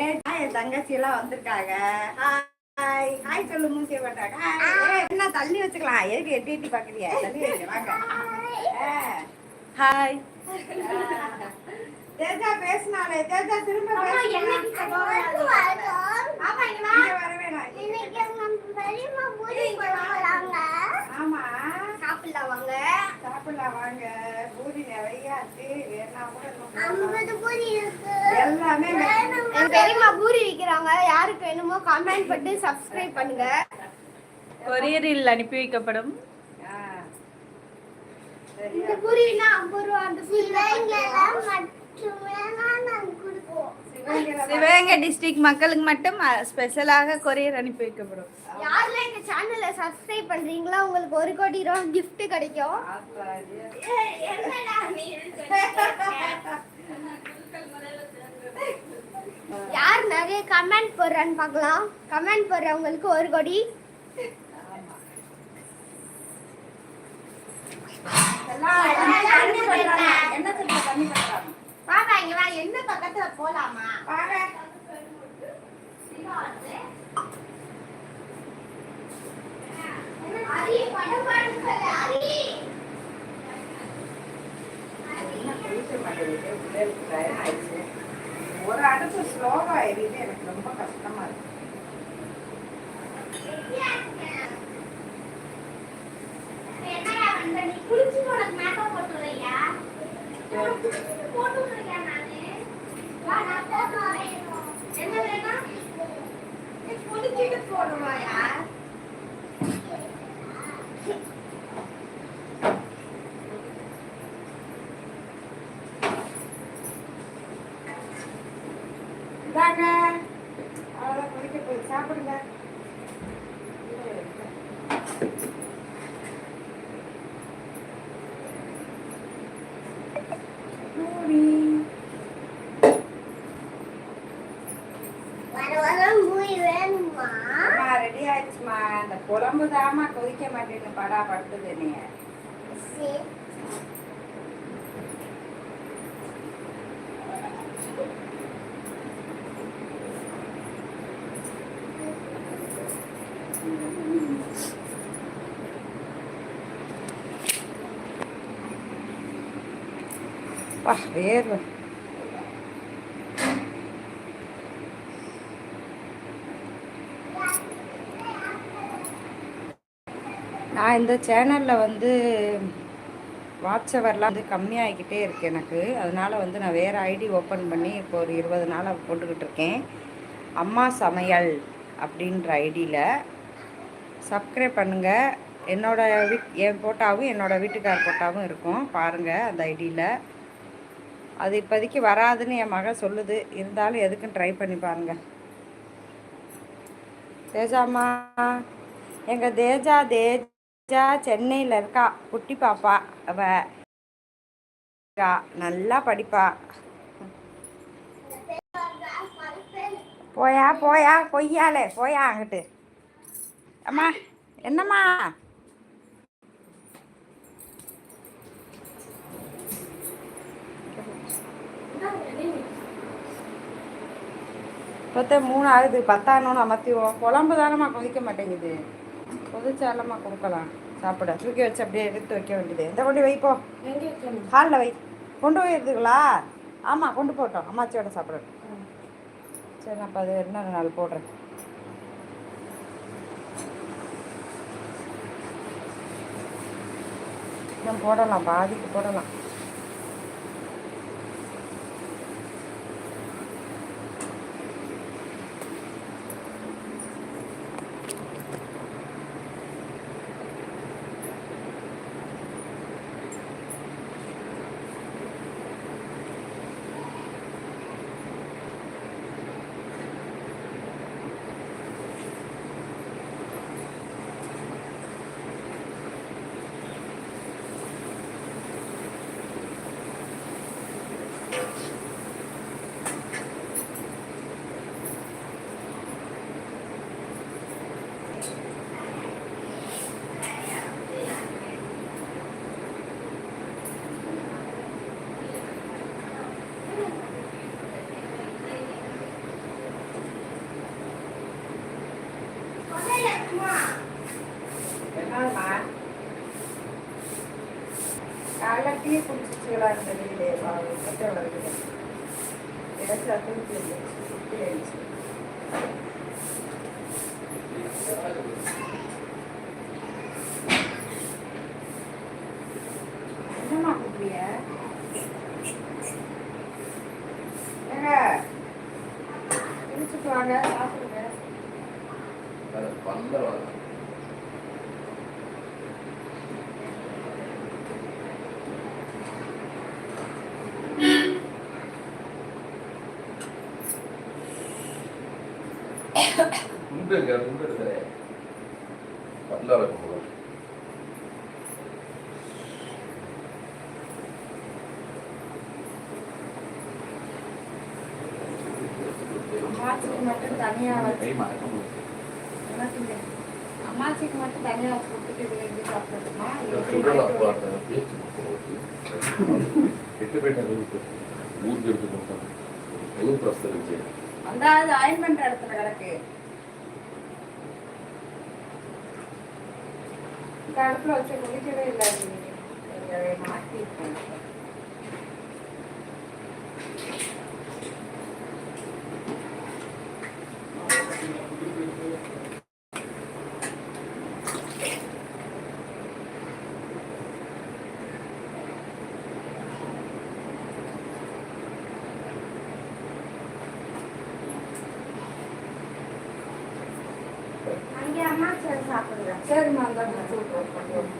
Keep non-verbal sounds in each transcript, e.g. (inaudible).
என் தங்கச்சி எல்லாம் வந்திருக்காங்க. ஹாய் ஹாய் சொல்லு மூஞ்சிய மாட்டாங்க என்ன தள்ளி வச்சுக்கலாம். எதுக்கு எட்டி எட்டி பாக்குறிய? தள்ளி வாங்க. ஹாய் தேஜா பேசினாலே தேஜா திரும்ப வர வேணாம் ஆமா சாப்பிடலாம் வாங்க. பூரி நிறைய இருக்கு. வேணா கூட எல்லாமே எங்க பெரியம்மா பூரி விக்கிறாங்க. யாருக்கு வேணுமோ கமெண்ட் பண்ணி சப்ஸ்கிரைப் பண்ணுங்க. கொரியரில் அனுப்பி வைக்கப்படும். ஆ. இந்த பூரினா ஐம்பது ரூபா. அந்த பூரி சிவகங்கை டிஸ்ட்ரிக்ட் மக்களுக்கு மட்டும் ஸ்பெஷலாக கொரியர் அனுப்பி வைக்கப்படும் யாரெல்லாம் இந்த சேனலை சப்ஸ்கிரைப் பண்றீங்களோ உங்களுக்கு ஒரு கோடி ரூபா gift கிடைக்கும். யார் நிறைய கமெண்ட் போடுறான்னு பார்க்கலாம் கமெண்ட் போடுறவங்களுக்கு ஒரு கோடி. என்ன? பாப்பா இங்க வா எந்த பக்கத்துல போலாமா வாங்க. அரி படம் என்ன. ஒரு அடுப்பு ஸ்லோவா எரியுது எனக்கு ரொம்ப கஷ்டமா இருக்கு என்னடா பண்ற நீ குளிச்சு உனக்கு மேக்கப் போட்டு வரையா போட்டு வரையா நானு வா நான் போட்டு வரேன் என்ன வேணும் நீ குளிச்சிட்டு போடுவாயா இந்தாங்க அவ்வளோ குளிக்க போய் சாப்பிடுங்க. ரெடி ஆயிடுச்சுமா இந்த குழம்பு தாமா கொதிக்க மாட்டேன்னு படா படுத்துது நீ சரி வேர்வை நான் இந்த சேனலில் வந்து வாட்சவர்லாம் வந்து கம்மியாகிக்கிட்டே இருக்குது எனக்கு. அதனால் வந்து நான் வேறு ஐடி ஓப்பன் பண்ணி இப்போ ஒரு இருபது நாளாக போட்டுக்கிட்டு இருக்கேன். அம்மா சமையல் அப்படின்ற ஐடியில். சப்ஸ்கிரைப் பண்ணுங்கள் என்னோட வீட் என் போட்டாவும் என்னோட வீட்டுக்கார் போட்டாவும் இருக்கும். பாருங்கள் அந்த ஐடியில். அது இப்போதைக்கு வராதுன்னு என் மகள் சொல்லுது. இருந்தாலும் எதுக்கும் ட்ரை பண்ணி பாருங்க. தேஜாம்மா எங்கள் தேஜா தேஜா சென்னையில் இருக்கா? குட்டி பாப்பா. அவ இருக்கா, நல்லா படிப்பா. போயா போயா கொய்யாலே போயா அங்கிட்டு. அம்மா என்னம்மா? இப்போத்தே மூணு ஆகுது பத்தானோன்னு அமர்த்திவோம் குழம்பு தானம்மா கொதிக்க மாட்டேங்குது. கொதிச்சாலம்மா கொடுக்கலாம்? சாப்பிட. தூக்கி வச்சு அப்படியே எடுத்து வைக்க வேண்டியது. எந்த கொண்டு வைப்போ ஹாலில் வை. கொண்டு போய் எடுத்துங்களா ஆமாம் கொண்டு போட்டோம். அம்மாச்சியோட சாப்பிடட்டும் சரி நான் அப்போ அது இன்னொரு நாள் போடுறேன் இன்னும் போடலாம் பாதிக்கு போடலாம். That's துண்டு இங்க துண்டு வைக்கும் போது அம்மாச்சிக்கு மட்டும் தனியா வச்சு. அம்மாச்சிக்கு மட்டும் தனியா கொடுத்துட்டு போட்டு ஊருக்கு எடுத்து அந்த ஆயின்மெண்ட் இடத்துல கிடக்கு இந்த அடுப்புல வச்சு குளிக்கவே இல்லை அது. இதை மாத்தி இருக்கேன். அங்கே அம்மா சரி சாப்பிடுங்க சரிம்மா அந்த முடிச்சு விட்டுருவோம் பண்ணுவோம்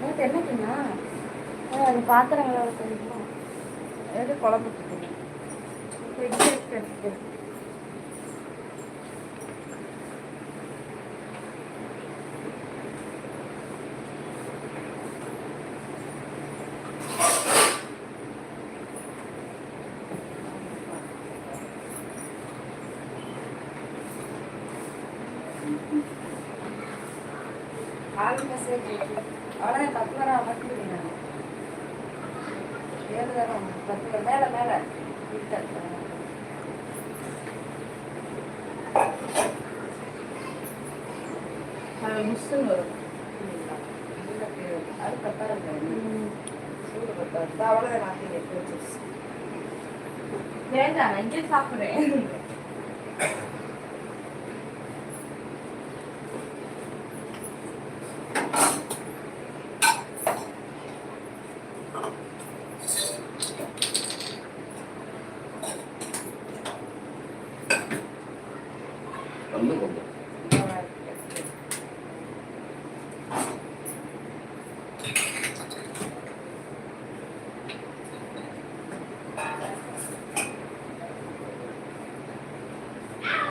நேற்று என்ன தின்னா அது பாத்திரங்களோட தெரியுமா? எது குழம்பு மெசேஜ் அவ்வளோ பத்து வர அமர்த்திடுங்க ஏழு தரம் பத்து மேலே மேலே. முஸ்லிம் வரும். அது சூடு பத்தா இருக்கு அவ்வளோதான் வச்சிருச்சு வேண்டாம் நான் இங்கே சாப்பிட்றேன். (laughs)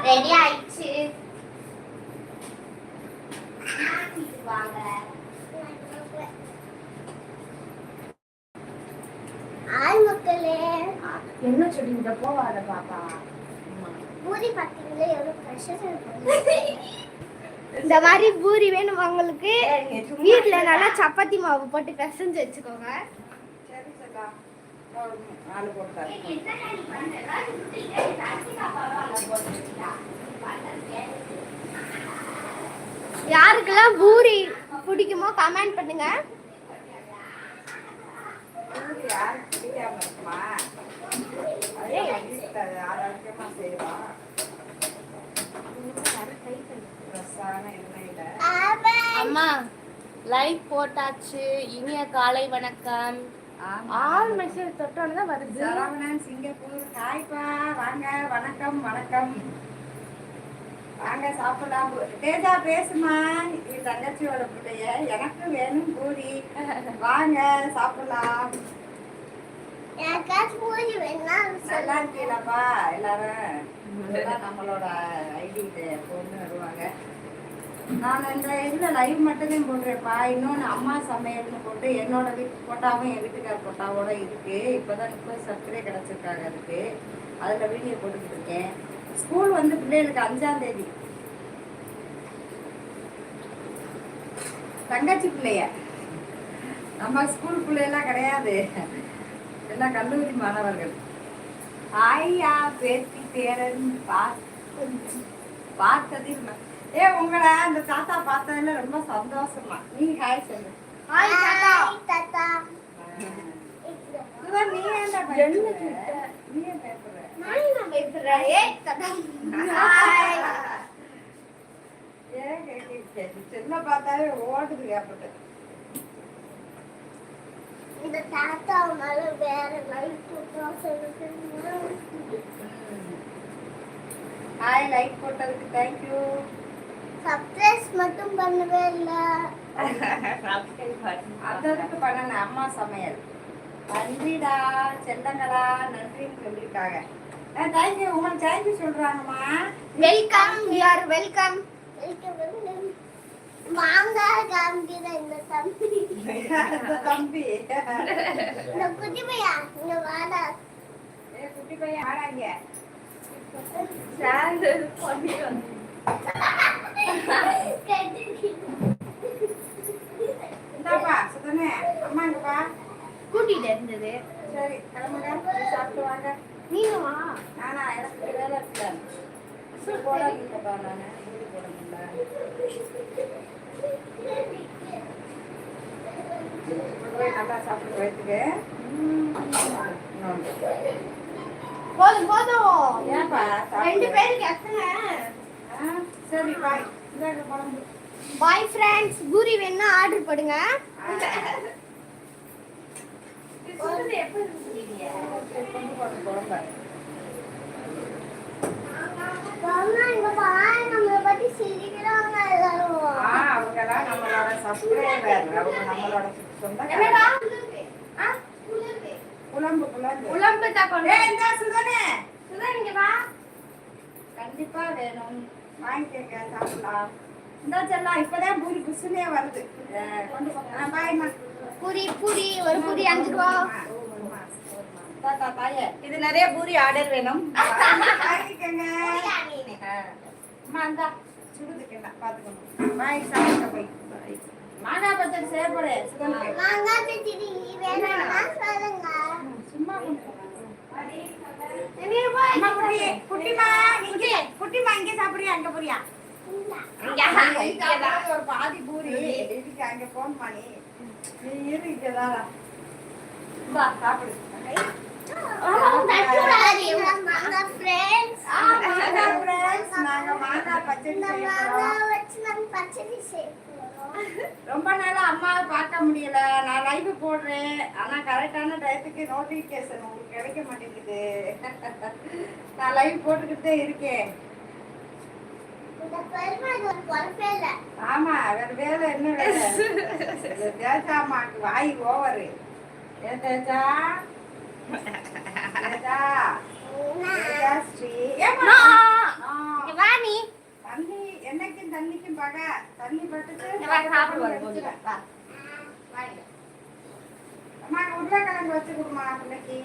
ரெடி ஆயிடுச்சு மாத்திட்டு வாங்க ஆள் மக்களே. என்ன சொல்லிங்க போவாத பாப்பா? பூரி பார்த்தீங்களா எவ்வளோ ப்ரெஷர் இந்த மாதிரி பூரி வேணும் உங்களுக்கு? வீட்டில் நல்லா சப்பாத்தி மாவு போட்டு பிசைஞ்சு வச்சுக்கோங்க. போட்டாரு யாருக்கெல்லாம் பூரி பிடிக்குமோ கமெண்ட் பண்ணுங்க. அம்மா லைக் போட்டாச்சு. இனிய காலை வணக்கம். ஆல் மெசேஜ் தொட்டோன்னு தான் வருது. சரவணன் சிங்கப்பூர். ஹாய்ப்பா வாங்க. வணக்கம் வணக்கம். வாங்க சாப்பிடலாம். தேஜா பேசுமா. இது தங்கச்சியோட பிள்ளைய எனக்கு வேணும் பூரி வாங்க சாப்பிடலாம். நல்லா இருக்கீங்களாப்பா எல்லாரும்? நம்மளோட ஐடி பொண்ணு வருவாங்க. நான் இந்த இதில் லைவ் மட்டும்தான் போடுறேன்ப்பா. இன்னொன்று அம்மா சமையல்னு போட்டு என்னோட வீட்டு போட்டாவும் என் வீட்டுக்கார் போட்டாவோட இருக்கு. இப்போதான் இப்போ சர்க்கரை கிடச்சிருக்காங்க அதுக்கு. அதில் வீடியோ போட்டுக்கிட்டு இருக்கேன். ஸ்கூல் வந்து பிள்ளைகளுக்கு அஞ்சாம் தேதி. தங்கச்சி பிள்ளைய. நம்ம ஸ்கூல் பிள்ளையெல்லாம் கிடையாது. எல்லாம் கல்லூரி மாணவர்கள். ஆயா பேத்தி பேரன் பார்த்து பார்த்ததில் ஏ உங்களை அந்த தாத்தா பார்த்ததுல ரொம்ப சந்தோஷமா. நீ ஹாய் சொல்லு. ஹாய் தாத்தா. தாத்தா. இதுதான் நீ ஏன் பயப்படுற? நான் பயப்படுறேன் ஏய் தாத்தா. ஓடுது இந்த தாத்தா மேல வேற லைட் போட்டா ஹாய் லைக் போட்டதுக்கு தேங்க்யூ சர்ப்ரைஸ் மட்டும் பண்ணவே இல்ல. அதற்கு பண்ணன அம்மா சமையல். நன்றிடா செல்லங்களா நன்றின்னு சொல்லியிருக்காங்க தேங்க்யூ உங்களுக்கு தேங்க்யூ சொல்றாங்கம்மா. வெல்கம் யூ ஆர் வெல்கம் மாங்காய் காமிக்கிற இந்த தம்பி. இந்த தம்பி. இந்த குட்டி பையா இங்க வாடா. ஏ குட்டி ஆடாங்க சாண்டல் பண்ணிட்டு வந்து இந்தாப்பா சுத்தனே அம்மா இங்கப்பா கூட்டிட்டு இருந்தது. சரி கிளம்புங்க. சாப்பிட்டு வாங்க. நீனுமா? நானா எனக்கு வேலை இருக்குல்ல. போட இல்லைப்பா நான். போட முடியல நல்லா சாப்பிட்டு வச்சுக்கு போதும் போதும். ஏன்பா ரெண்டு. பேருக்கு எத்தனை? சரி பாய் பாய் ஃப்ரெண்ட்ஸ் பூரி வேணா ஆர்டர் பண்ணுங்க சுதா இங்க வா. கண்டிப்பா வேணும். வாங்கிக்கங்க சாப்பிடலாம் இந்தா செல்லாம் இப்பதான் பூரி குசுனே வருது பாய்மா பூரி பூரி ஒரு பூரி அஞ்சு ரூபா. இது நிறைய பூரி ஆர்டர் வேணும். வாங்கிக்கங்க அம்மா இந்தா. சுடுதுக்கு பாத்துக்கணும் பாய் சாப்பிட்ட போய் மாங்காய் பச்சடி செய்யப்படு சுதனுக்கு மாங்காய் பத்தி வேணும்னா சொல்லுங்க. சும்மா ரூபாய் அம்மா குட்டி இங்க சாப்பிடுறியா? அங்க போறியா? ஒரு பாதி பூரி. இதுக்கு அங்க போன் பண்ணி நீ இரு இங்கதான் இந்தா சாப்பிடு. நாங்க பச்சடி பச்சடி செய்யறோம் ரொம்ப நாளா அம்மாவை பார்க்க முடியல. நான் லைவ் போடுறேன். ஆனா கரெக்டான டயத்துக்கு நோட்டிபிகேஷன் உங்களுக்கு கிடைக்க மாட்டேங்குது. நான் லைவ் போட்டுக்கிட்டே இருக்கேன். ஆமா வேற வேலை என்ன வேலை? அம்மாக்கு வாய் ஓவரு ஏன் தேஜா? தேஜா? ஸ்ரீ. ஏம்மா? தண்ணி என்னைக்கும் தண்ணிக்கும் பகை தண்ணி பட்டுட்டு. அம்மா உருளைக்கிழங்கு வச்சு கொடுமா பிள்ளைக்கு.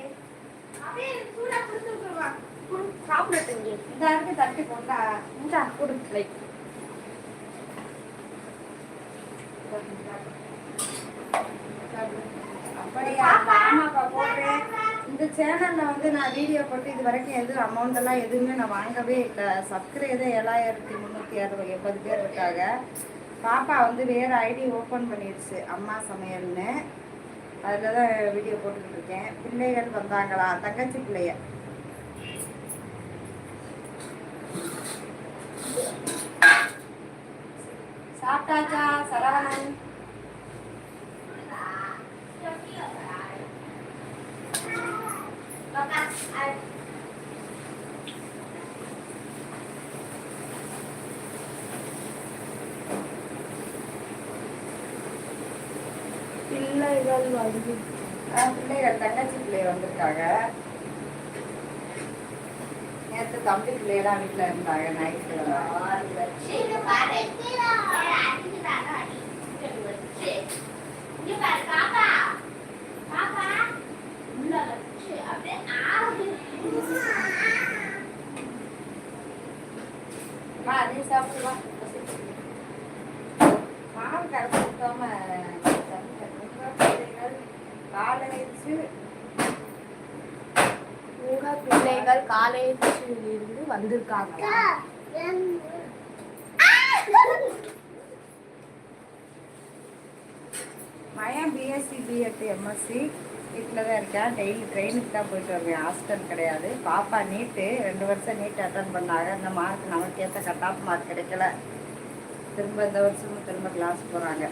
சாப்பிடட்டும் இந்த இருக்கு தட்டி கொண்டா இந்தா கொடு லைக் அப்படியா ஆமாப்பா போடுறேன் இந்த சேனலில் வந்து நான் வீடியோ போட்டு இது வரைக்கும் எதுவும் அமௌண்ட் எல்லாம் எதுவுமே நான் வாங்கவே இல்லை. சப்ஸ்கிரைபர் ஏழாயிரத்தி முந்நூற்றி அறுபது எண்பது பேர் இருக்காங்க. பாப்பா வந்து வேறு ஐடி ஓப்பன் பண்ணிடுச்சு அம்மா சமையல்னு. அதில் தான் வீடியோ போட்டுக்கிட்டு இருக்கேன். பிள்ளைகள் வந்தாங்களா? தங்கச்சி பிள்ளைய. சாப்பிட்டாச்சா சரவணன்? பிள்ளைகள் வந்து ஆ, பிள்ளைகள் தங்கச்சி பிள்ளைய வந்திருக்காங்க. நேற்று தம்பி பிள்ளையெல்லாம் வீட்டில் இருந்தாங்க ஞாயிற்றுக்கிழமை இங்க பாரு கீழே அடிக்கிறாங்க அடி இங்க பாரு பாப்பா பாப்பா உள்ள வச்சு அப்படியே ஆறு அம்மா நீ சாப்பிடுவா மாவு கரைச்சி விட்டாம காலை வச்சு உங்க பிள்ளைகள் காலேஜில் இருந்து வந்திருக்காங்க மயம் பிஎஸ்சி பிஎட் எம்எஸ்சி வீட்டில் தான் இருக்கேன். டெய்லி ட்ரெயினுக்கு தான் போயிட்டு வருவேன். ஹாஸ்டல் கிடையாது. பாப்பா நீட்டு ரெண்டு வருஷம் நீட் அட்டன் பண்ணாங்க. இந்த மார்க் நமக்கு ஏற்ற கட் ஆஃப் மார்க் கிடைக்கல. திரும்ப இந்த வருஷமும் திரும்ப கிளாஸ் போகிறாங்க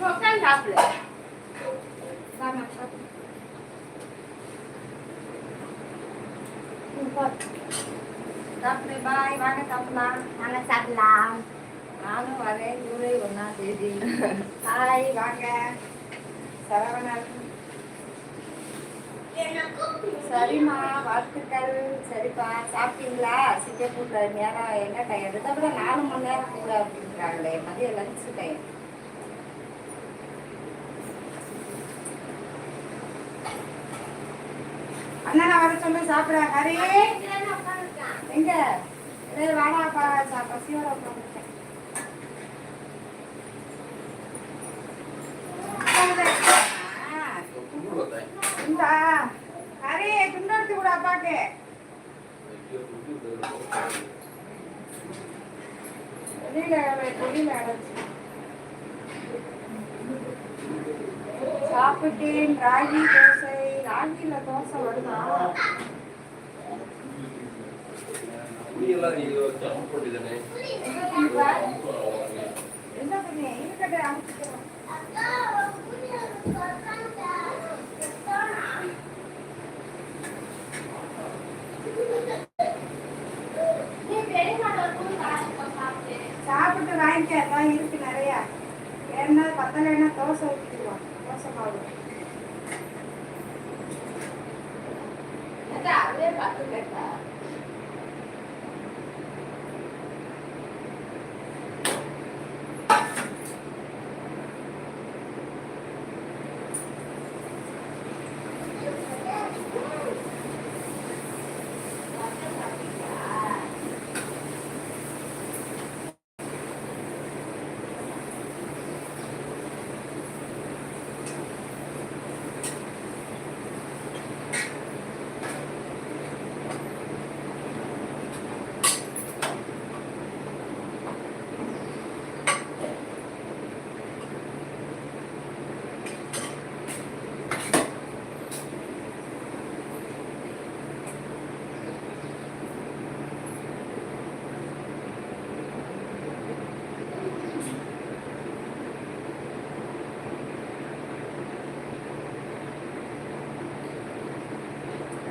உட்காந்து சாப்பிடு சாப்பிடு பாய் வாங்க சாப்பிடலாம் நாங்க சாப்பிடலாம் நானும் வரேன் ஜூலை ஒன்றாம் தேதி ஹாய் வாங்க சரவணன் சரிம்மா வாழ்த்துக்கள். சரிப்பா சாப்பிட்டீங்களா? சிங்கப்பூரில் நேரம் என்ன டைம் எடுத்த நாலு மணி நேரம் கூட அப்படின்றாங்களே மதியம் லஞ்ச் டைம் அண்ணா வர சொல்லு சாப்பிட ஹரி. எங்க? வாடாப்பா சா பசியோட சாப்பிட்டேன் ராகி தோசை ராகில தோசை வருதா என்ன பண்ணி இருக்கட்டும் அமுச்சிக்கிறோம் சாப்பிட்டு வாங்கிக்க எல்லாம் இருக்கு நிறைய. ஏன்னா பத்தலைன்னா தோசை ஊற்றிடுவோம் தோசை மாவு. அதே பார்த்து கேட்டா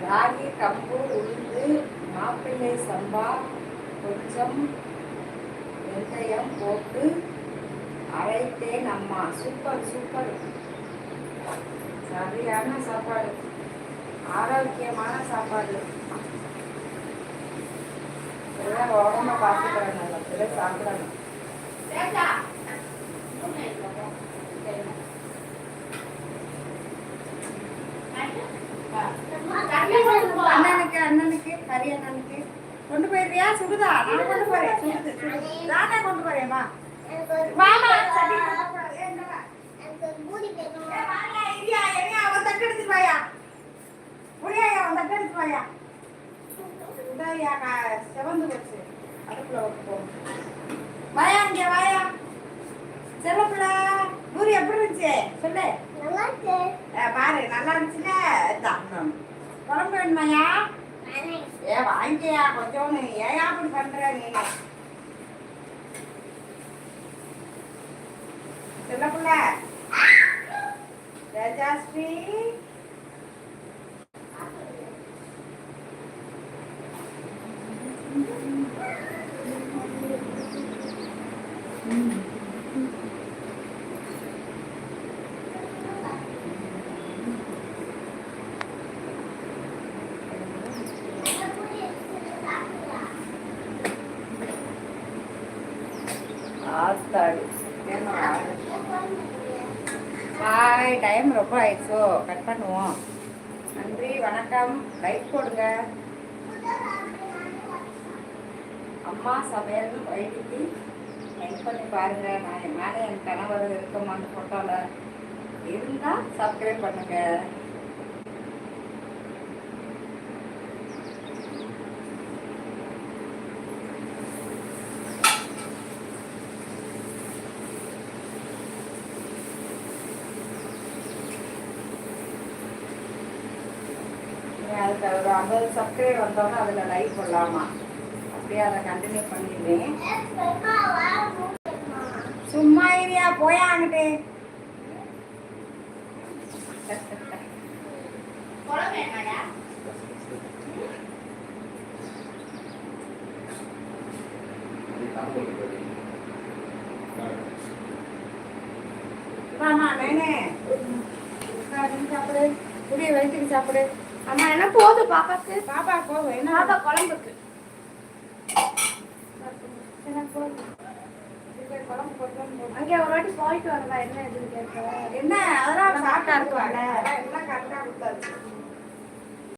ராகி கம்பு உளுந்து மாப்பிள்ளை சம்பா கொஞ்சம் வெந்தயம் போட்டு அரைத்தேன் அம்மா. Super super. சரியான சாப்பாடு. ஆரோக்கியமான சாப்பாடு. இதெல்லாம் உடம்ப பார்த்துக்கிறேன் நல்லா. இதை சாப்பிடணும் கேட்டா அண்ணனுக்கு அண்ணனுக்கு ஹரி அண்ணனுக்கு கொண்டு போயிருக்கியா சுடுதா நான் கொண்டு போறேன் சுடுது சுடுது நானே கொண்டு போறேன் வா வாமா சட்டி கொண்டு போறேன். ஏய், இங்க வா. ஏய், வாயா, இரியா, இரியா, அவன் தட்டு எடுத்துட்டு வாயா. புரியாயா, அவன் தட்டு எடுத்துட்டு வாயா. இந்தாயா, கா- செவந்து. அடுப்புல வைப்போம். வாயா, இங்க வாயா. செல்லப்புள்ள, பூரி எப்படி இருந்துச்சு சொல்லு ஏ, பாரு நல்லா இருந்துச்சுல இதான். குழம்பு வேணுமாயா ஏ வாங்கியா கொஞ்சம் ஏன் அப்படி பண்ற நீ. பிள்ளை. ரஜாஸ்ரீ. டைம் ரொம்ப ஆயிடுச்சோ. கட் பண்ணுவோம். நன்றி வணக்கம். லைக் போடுங்க. அம்மா சமையல் வயிற்றுக்கு லைக் பண்ணி பாருங்கள் நான் என் மேலே என் கணவர் இருக்கமான்னு ஃபோட்டோவில் இருந்தால் சப்ஸ்கிரைப் பண்ணுங்கள் அறுபது சப்ஸ்கிரைப் வந்தோடனே அதில் லைக் பண்ணலாமா அப்படியே அதை கண்டினியூ பண்ணிடுவேன் சும்மா ஏரியா போயாங்கிட்டு